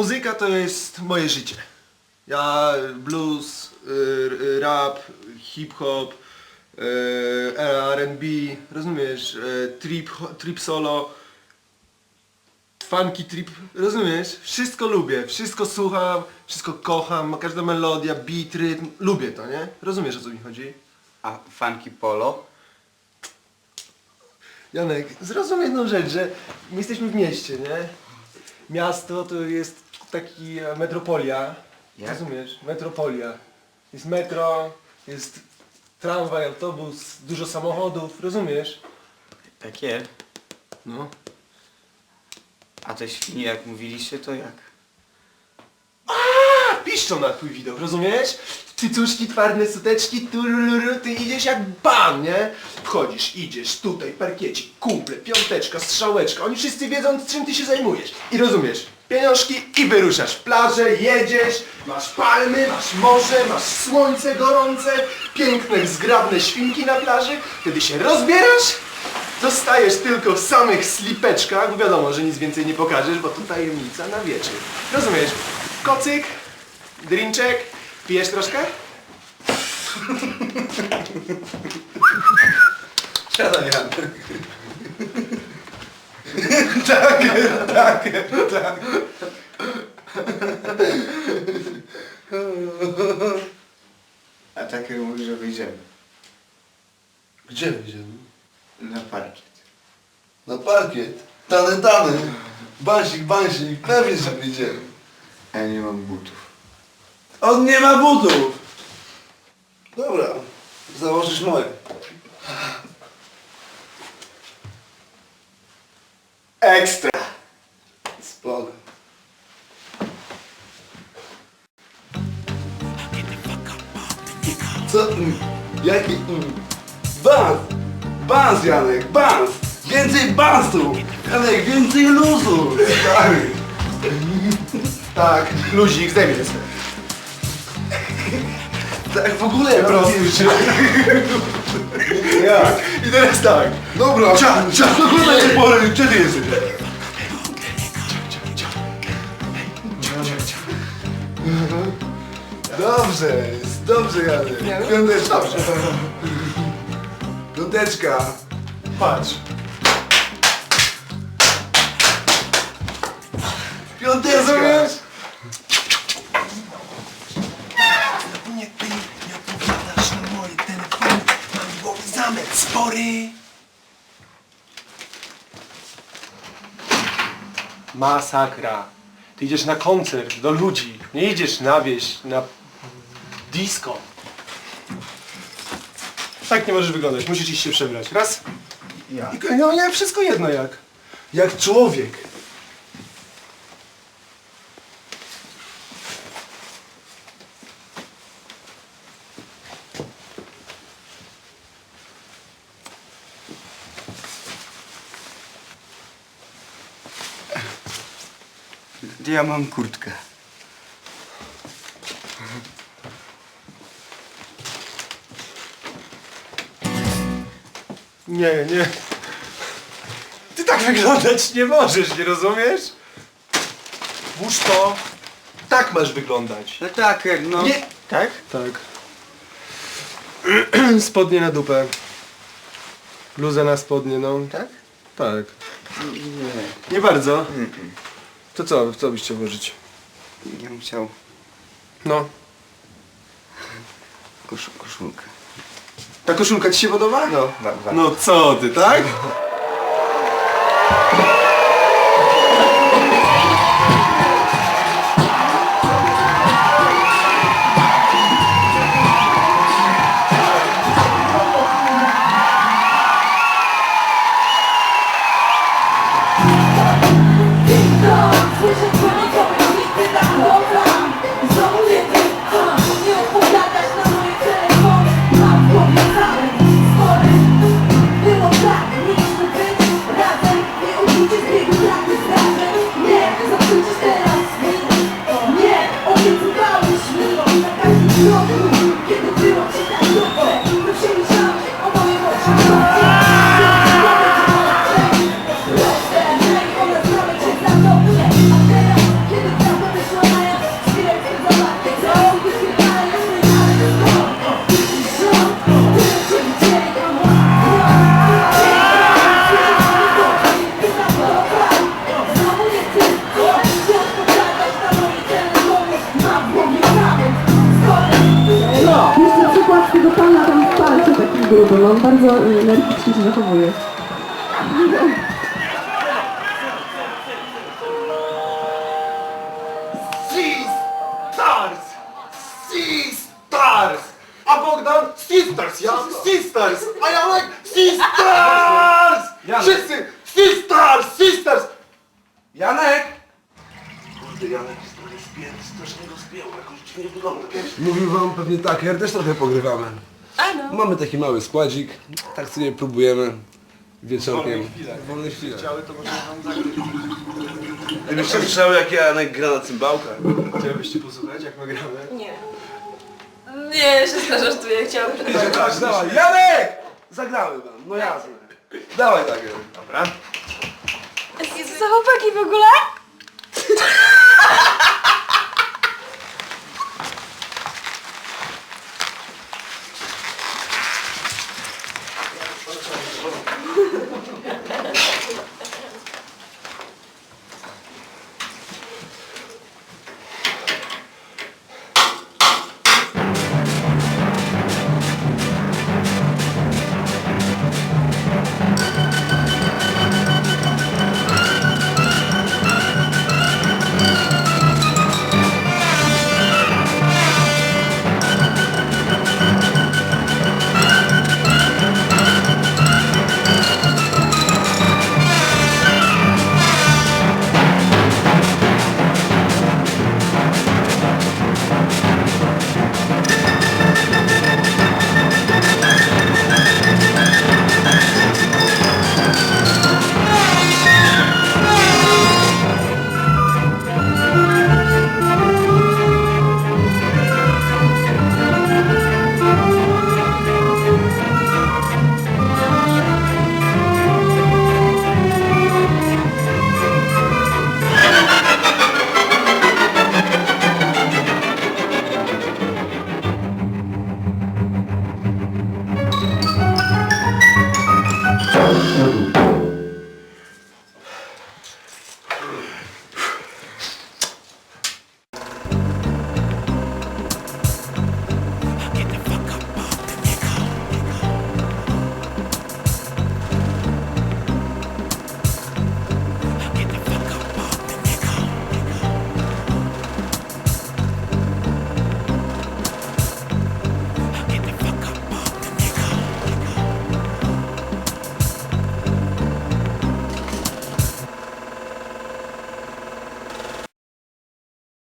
muzyka to jest moje życie. Ja blues, y, y, rap, hip-hop, y, R&B, rozumiesz, trip, trip solo, funky trip, rozumiesz? Wszystko lubię, wszystko słucham, wszystko kocham, każda melodia, beat, rytm, lubię to, nie? Rozumiesz o co mi chodzi? A funky polo? Janek, zrozum jedną rzecz, że my jesteśmy w mieście, nie? Miasto to jest taki e, metropolia. Jak? Rozumiesz? Metropolia. Jest metro, jest tramwaj, autobus, dużo samochodów, rozumiesz? Takie. No. A te świnie jak mówiliście to jak? A, piszczą na twój widok, rozumiesz? Cycuszki, twarde suteczki, turururu, ty idziesz jak ban, nie? Wchodzisz, idziesz, tutaj parkiecik, kumple, piąteczka, strzałeczka, oni wszyscy wiedzą czym ty się zajmujesz. I rozumiesz, pieniążki i wyruszasz. Plażę, jedziesz, masz palmy, masz morze, masz słońce gorące, piękne, zgrabne świnki na plaży, wtedy się rozbierasz, Zostajesz tylko w samych slipeczkach, wiadomo, że nic więcej nie pokażesz, bo to tajemnica na wieczór. Rozumiesz? Kocyk, drinczek, pijesz troszkę? Siadaj Janek. Tak, tak, tak. A takie mówi, że wyjdziemy. Gdzie wyjdziemy? Na parkiet. Na parkiet. Dany, dany. Bansik, bansik. Pewnie, że wyjdziemy. Ja nie mam butów. On nie ma butów. Dobra. Założysz moje. Ekstra! Spoko. Co? Mm, Jaki? mm, Bans! Bans, Janek, bans! Więcej bansu! Janek, więcej luzu! Stary! Tak, luzik, zdejmij sobie. Tak w ogóle Prosto. Jak? I teraz tak. Dobra, czas, czas, oglądaj się pory, gdzie ty jesteś? Dobrze, jest dobrze Janek. Piąteczka. Piąteczka. Patrz. Spory Masakra. Ty idziesz na koncert, do ludzi. Nie idziesz na wieś, na disco. Tak nie możesz wyglądać, musisz iść się przebrać. Raz. Ja. I, no nie, wszystko jedno jak. Jak człowiek. Ja mam kurtkę. Nie, nie. Ty tak wyglądać nie możesz, nie rozumiesz? Włóż to. Tak masz wyglądać. No tak, no. Nie. Tak? Tak. spodnie na dupę. Bluzę na spodnie, no. Tak? Tak. Nie. Nie bardzo. To co, co byś chciał włożyć? Ja bym chciał No. kosz, koszulkę. Ta koszulka ci się podoba? No, wa, wa. No co ty, tak? Energicznie się zachowuje. Sisters! Sisters! A Bogdan? Sisters, ja? Sisters! A Janek? Sisters! Wszyscy! Sisters! Sisters! Janek! Kurde, Janek jest trochę spięty, strasznie go spięło, jakoś dziwnie wygląda? Mówił wam pewnie tak, ja też trochę pogrywamy. Mamy taki mały składzik, tak sobie próbujemy wieczorkiem. W wolnej chwili. Chciały to może wam zagrać. Gdybyście słyszały jak Janek gra na cymbałkach. Chciałbyście posłuchać jak my gramy? Nie. Nie, się zdarza, że ja chciałam. Dawaj, dawaj, Janek! Zagrały wam, no jasne. Dawaj tak, Janek. Dobra. Co za chłopaki w ogóle?